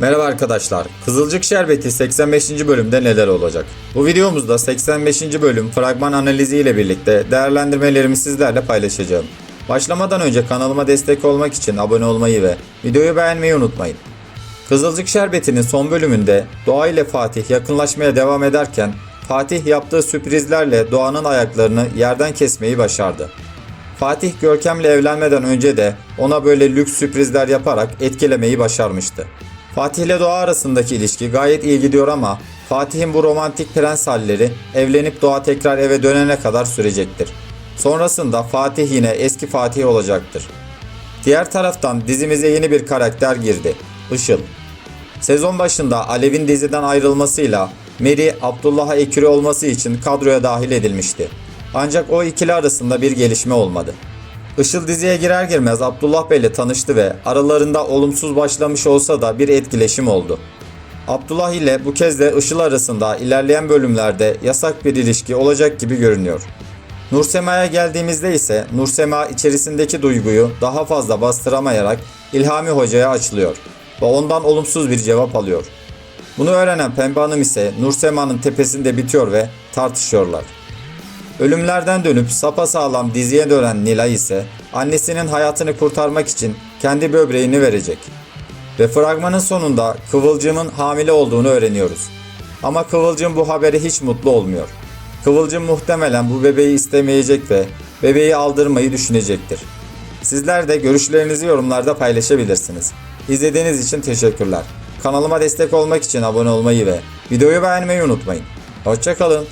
Merhaba arkadaşlar. Kızılcık Şerbeti 85. bölümde neler olacak? Bu videomuzda 85. bölüm fragman analizi ile birlikte değerlendirmelerimi sizlerle paylaşacağım. Başlamadan önce kanalıma destek olmak için abone olmayı ve videoyu beğenmeyi unutmayın. Kızılcık Şerbeti'nin son bölümünde Doğa ile Fatih yakınlaşmaya devam ederken Fatih yaptığı sürprizlerle Doğan'ın ayaklarını yerden kesmeyi başardı. Fatih Görkem'le evlenmeden önce de ona böyle lüks sürprizler yaparak etkilemeyi başarmıştı. Fatih ile Doğa arasındaki ilişki gayet iyi gidiyor ama Fatih'in bu romantik prens halleri evlenip Doğa tekrar eve dönene kadar sürecektir. Sonrasında Fatih yine eski Fatih olacaktır. Diğer taraftan dizimize yeni bir karakter girdi. Işıl. Sezon başında Alev'in diziden ayrılmasıyla Mary Abdullah'a ekürü olması için kadroya dahil edilmişti. Ancak o ikili arasında bir gelişme olmadı. Işıl diziye girer girmez Abdullah Bey ile tanıştı ve aralarında olumsuz başlamış olsa da bir etkileşim oldu. Abdullah ile bu kez de Işıl arasında ilerleyen bölümlerde yasak bir ilişki olacak gibi görünüyor. Nursema'ya geldiğimizde ise Nursema içerisindeki duyguyu daha fazla bastıramayarak İlhami Hoca'ya açılıyor ve ondan olumsuz bir cevap alıyor. Bunu öğrenen Pembe Hanım ise Nursema'nın tepesinde bitiyor ve tartışıyorlar. Ölümlerden dönüp sapasağlam diziye dönen Nilay ise annesinin hayatını kurtarmak için kendi böbreğini verecek. Ve fragmanın sonunda Kıvılcım'ın hamile olduğunu öğreniyoruz. Ama Kıvılcım bu habere hiç mutlu olmuyor. Kıvılcım muhtemelen bu bebeği istemeyecek ve bebeği aldırmayı düşünecektir. Sizler de görüşlerinizi yorumlarda paylaşabilirsiniz. İzlediğiniz için teşekkürler. Kanalıma destek olmak için abone olmayı ve videoyu beğenmeyi unutmayın. Hoşçakalın.